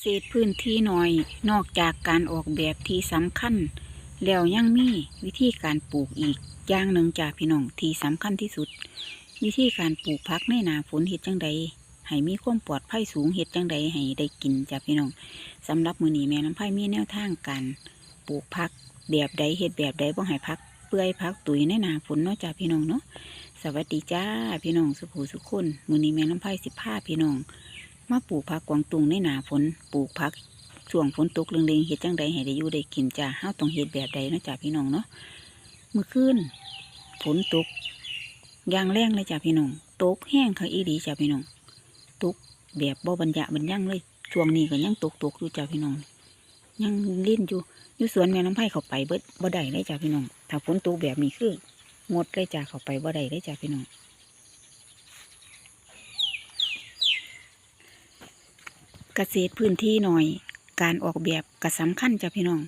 เศษพื้นที่น้อยนอกจากการออกแบบที่สำคัญ แล้วยังมีวิธีการปลูกอีกอย่างหนึ่งจากพี่น้องที่สำคัญที่สุด วิธีการปลูกพักในนาฝนเห็ดจังใดให้มีความปลอดภัยสูงเห็ดจังใดให้ได้กินจากพี่น้องสำหรับมือนีแม่น้ำไผ่มีแนวทางการปลูกพักแบบใดเห็ดแบบใดบ่ให้พักเปื่อยพักตุยในนาฝนเนาะจากพี่น้องเนาะสวัสดีจ้าพี่น้องสุภูสุขคนมือนีแม่น้ำไผ่สิบห้าพี่น้อง มาปลูกผักกวางตุงในหนาฝนปลูกผักช่วงฝนตกเรืองๆเฮ็ดจังใดให้ได้อยู่ได้กินจ้าเฮาต้องเฮ็ดแบบใดนะจ้าพี่น้องเนาะเมื่อคืนฝนตกยางแรงเลยจ้าพี่น้องตกแห้งค่ะอีดีจ้าพี่น้องตกแบบบ่บรรยะบรรยังเลยช่วงนี้ก็ยังตกตกอยู่จ้าพี่น้อง ยังเล่นอยู่อยู่สวนแม่น้ำไผ่เข้าไปเบิดบ่ได้เลยจ้าพี่น้องถ้าฝนตกแบบนี้คืองดเลยจ้าเข้าไปบ่ได้เลยจ้าพี่น้อง เกษตรพื้นที่หน่อย การออกแบบก็สำคัญจ้ะพี่น้อง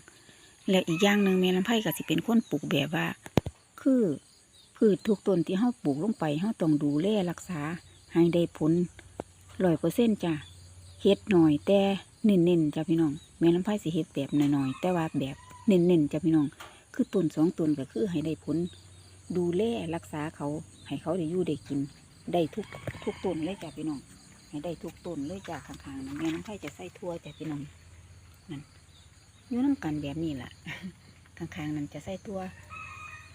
และอีกอย่างหนึ่งแม่ลำไผ่ก็สิเป็นคนปลูกแบบว่า คือพืชทุกต้นที่เฮาปลูกลงไปเฮาต้องดูแลรักษาให้ได้ผลร้อยเปอร์เซ็นต์จ้ะเฮ็ดหน่อยแต่เน้นๆจ้ะพี่น้องแม่ลำไผ่สิเฮ็ดแบบหน่อยๆแต่ว่าแบบเน้นๆจ้ะพี่น้อง คือต้นสองต้นก็คือให้ได้ผลดูแลรักษาเขาให้เขาได้อยู่ได้กิน ได้ทุกทุกต้นเลยจ้ะพี่น้อง ให้ได้ทุกต้นเลยจากข้างๆนะแม่น้ำไผ่จะใส่ทั่วจากพี่น้องนั่นอยู่น้ำกันแบบนี้แหละข้างๆนั้นจะใส่ตัว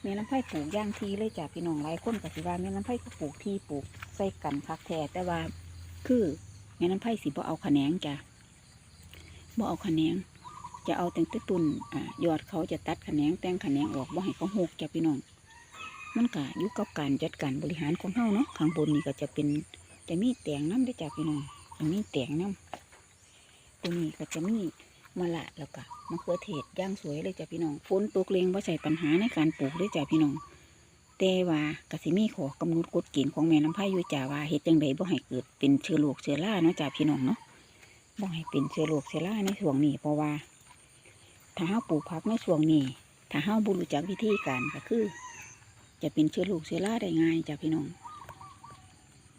แม่น้ำไผ่ปลูกย่างทีเลยจากพี่น้องหลายคนกับสิว่าแม่น้ำไผ่ก็ปลูกที่ปลูกใส่กันคักแท้แต่ว่าคือแม่น้ำไผ่สิบ่เอาขะแหนงจ้ะบ่เอาขะแหนงจะเอาแตงแตตุนอ่ายอดเขาจะตัดขะแหนงแต่งขะแหนงออกบ่ให้เขาหกจ้ะพี่น้องมันก็อยู่กับการจัดการบริหารของเฮาเนาะข้างบนนี่ก็จะเป็น จะมีแตงน้ำได้อจากพี่น้องจะมีแตงน้ำตัวนี้ก็จะมีมะละแล้วก็มะเขือเทศย่างสวยเลยจ้ะพี่น้องฝนตกเลงว่าใส่ปัญหาในการปลูกด้อจ้ะพี่น้องแต่ว่ากสิมีขอกำหนดกฎเกณฑ์ของแม่น้ำพายอยู่จ้าว่าเฮ็ดจังใดบ่ให้เกิดเป็นเชื้อโรคเชื้อราเนาะจ้ะพี่น้องเนาะบ่ให้เป็นเชื้อโรคเชื้อราในช่วงนี้เพราะว่า ถ้าเฮาปลูกผักในช่วงนี้ถ้าเฮาบ่รู้จักวิธีการก็คือ จะเป็นเชื้อโรคเชื้อราได้ง่ายจ้ะพี่น้อง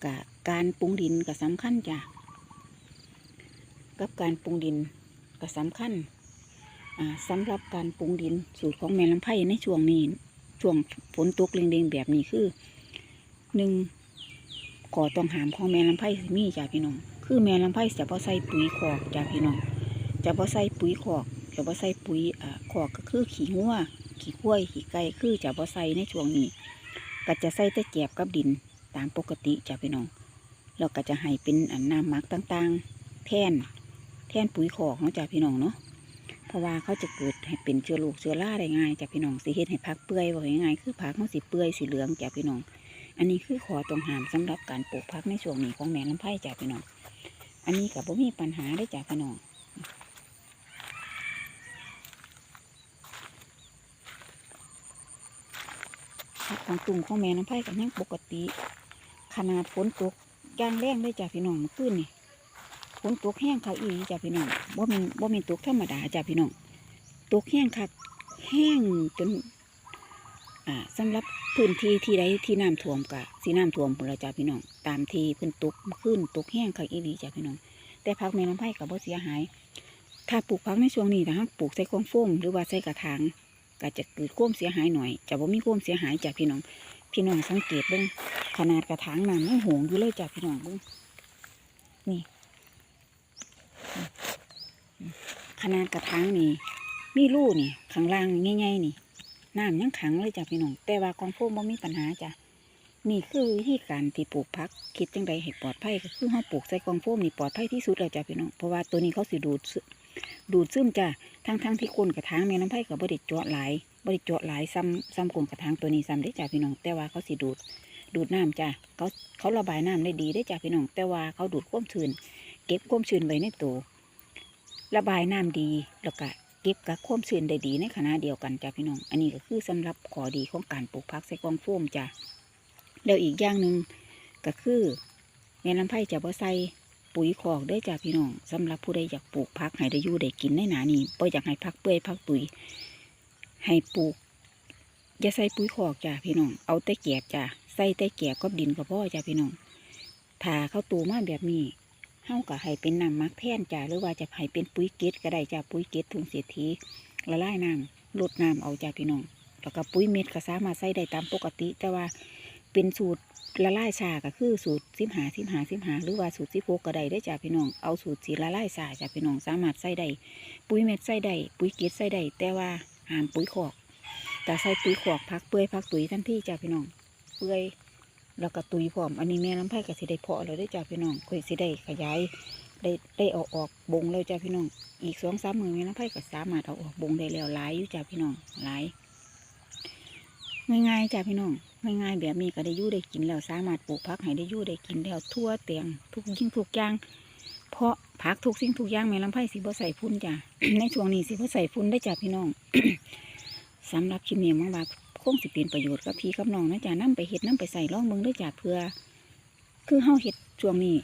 กะการปรุงดินก็สำคัญจ้ะกับการปรุงดินก็สำคัญอ่าสำหรับการปรุงดินสูตรของแม่ลำไผ่ในช่วงนี้ช่วงฝนตกเร่งๆแบบนี้คือหนึ่งก่อต้องหามของแม่ลำไผ่มีจ้ะพี่น้องคือแม่ลำไผ่จะพอใส่ปุ๋ยคอกจ้ะพี่น้องจะพอใส่ปุ๋ยคอกจะพอใส่ปุ๋ยอ่าคอกก็คือขี้งัวขี้ข้วยขี้ไก่คือจะพอใส่ในช่วงนี้ก็จะใส่แต่แกบกับดิน ตามปกติจ้ะพี่น้องเราก็จะให้เป็นอันน้ำมักต่างๆ แทนแทนปุ๋ยขอกเนาะจ้ะพี่น้องเนาะเพราะว่าเขาจะเกิดให้เป็นเชื้อโรคเชื้อราได้ง่ายจ้ะพี่น้องสิเฮ็ดให้พักเปื่อยว่าง่ายคือผักเขาสิเปื่อยสีเหลืองจ้ะพี่น้อง อันนี้คือขอตรงหามสำหรับการปลูกผักในช่วงนี้ของแม่ลำไผ่จ้ะพี่น้อง อันนี้กับบ่มีปัญหาได้จ้ะพี่น้องของตุ่มของแม่น้ำไผ่กันยังปกติ ขนาดฝนตกย่างแรงเลยจ้ะพี่น้องเมื่อคืนนี่ฝนตกแห้งคักอีจ้ะพี่น้องบ่ม่นบ่ม่นตกธรรมดาจ้ะพี่น้องตกแห้งคักแห้งจนอ่าสำหรับพื้นที่ที่ใดที่น้ำท่วมกะสีน้ำท่วมพุ่นละจ้ะพี่น้องตามที่เพิ่นตกขึ้นตกแห้งคักอีหลีจ้ะพี่น้องแต่ผักแม่น้ำไผ่กับบ่เสียหาย ถ้าปลูกผักในช่วงนี้นะฮะปลูกใส่กองโฟมหรือว่าใส่กระถางก็จะเกิดความเสียหายหน่อยจะบ่มีความเสียหายจากพี่น้อง พี่น้องสังเกตเบิ่งขนาดกระถางน้ำยังหงอยู่เลยจากพี่น้องเบิ่งนี่ ขนาดกระถางนี่มีรูนี่ข้างล่างง่ายๆนี่น้ำยังขังเลยจ้ะพี่น้องแต่ว่ากองโฟมบ่มีปัญหาจ้ะนี่คือวิธีการที่ปลูกพักคิดจังใดให้ปลอดภัยก็คือเราปลูกใส่กองโฟมนี่ปลอดภัยที่สุดแล้วจ้ะพี่น้องเพราะว่าตัวนี้เขาสิดูดซึดูดซึมจ้ะทั้งทั้งๆที่ก้นกระถางแม่น้ำไผ่กับบริเจาะหลาย บริจาะหลายซ้ำซ้ำก้นกระถางตัวนี้ซ้ำได้จ้าพี่น้อง แต่ว่าเขาสิดูดดูดน้ำจ้ะเขาเขาระบายน้ำได้ดีได้จ้าพี่น้อง แต่ว่าเขาดูดความชื้นเก็บความชื้นไว้ในตัวระบายน้ำดีแล้วก็เก็บกับความชื้นได้ดีในขณะเดียวกันจ้าพี่น้อง อันนี้ก็คือสำหรับขอดีของการปลูกผักใส่กองโฟมจ้ะแล้วอีกอย่างหนึ่งก็คือแม่น้ำไผ่จะบ่ใส่ปุ๋ยคอกได้จ้าพี่น้องสำหรับผู้ใดอยากปลูกพักให้ได้อยู่ได้กินในหนานี้บ่อยากให้พักเปื่อยพักปุ๋ย ให้ปลูก อย่าใส่ปุ๋ยคอกจ้าพี่น้อง เอาแต่แกบจ้าใส่แต่แกบกับดินก็พ่อจ้าพี่น้อง ถ้าเขาตูมาแบบนี้เฮาก็ให้เป็นน้ำมักแท่นจ้าหรือว่าจะให้เป็นปุ๋ยเกล็ดก็ได้จ้าปุ๋ยเกล็ดถุงเศรษฐีละลายน้ำลดน้ำเอาจ้าพี่น้อง แล้วก็ปุ๋ยเม็ดก็สามารถใส่ได้ตามปกติ แต่ว่าเป็นสูตรละลายชาก็คือสูตรสิบหาสิบหาสิบหาหรือว่าสูตรสิบหกก็ได้ได้จ้าพี่น้องเอาสูตรสีละลายชาจ้าพี่น้องสามารถใส่ได้ปุ๋ยเม็ดใส่ได้ปุ๋ยเกล็ดใส่ได้แต่ว่า หามปุ๋ยขอกแต่ใส่ปุ๋ยขอกพักเปื่อยพักตุ๋ยทันทีจ้าพี่น้อง เปื่อยแล้วก็ตุยพร้อม อันนี้แม่ลำไผ่ก็สิได้เพาะแล้วได้จ้าพี่น้องค่อยสิได้ขยายได้ได้เออกออกบงแล้วจ้าพี่น้อง อีกสองสามมือแม่ลำไผ่ก็สามารถเอาออกบงได้แล้วหลายอยู่จ้าพี่น้องหลายง่ายๆจ้าพี่น้องง่ายๆแบบนี้ก็ได้ยู่ได้กินแล้วสามารถปลูกผักให้ได้ยู่ได้กินแล้วทั่วเตียงทุกยิ่งทุกอย่าง เพราะผักทุกสิ่งทุกอย่างแม่ลำไผ่สิบ่ใส่พุ่นจ้าในช่วงนี้สิบ่ใส่พุ่นได้จ้าพี่น้องสำหรับคลิปนี้มังว่าคงสิเป็นประโยชน์กับพี่กับน้องนะจ๊ะนํไปเฮ็ดนํไปใส่ล่องเมืองด้วยจ้ะเพื่อ คือเฮาเฮ็ดช่วงนี้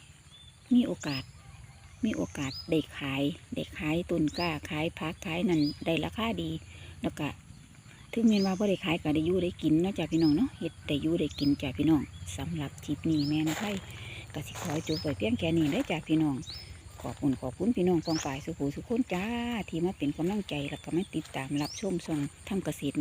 มีโอกาส มีโอกาสได้ขายได้ขายต้นกล้าขายพักขายนั่นได้ราคาดี แล้วก็ถึงแม้นว่าบ่ได้ขายก็ได้อยู่ได้กินนะจ้ะพี่น้องเนาะเฮ็ดได้อยู่ได้กินจ้ะพี่น้องสำหรับคลิปนี้แม่นไผ ก็สิขอจบไปเพียงแค่นี้ได้จากพี่น้อง ขอบคุณขอบคุณพี่น้องกองฝ่ายสุขุสุขุนจ้า ที่มาเป็นกำลังใจแล้วก็ไม่ติดตามรับชมส่งทำเกษตร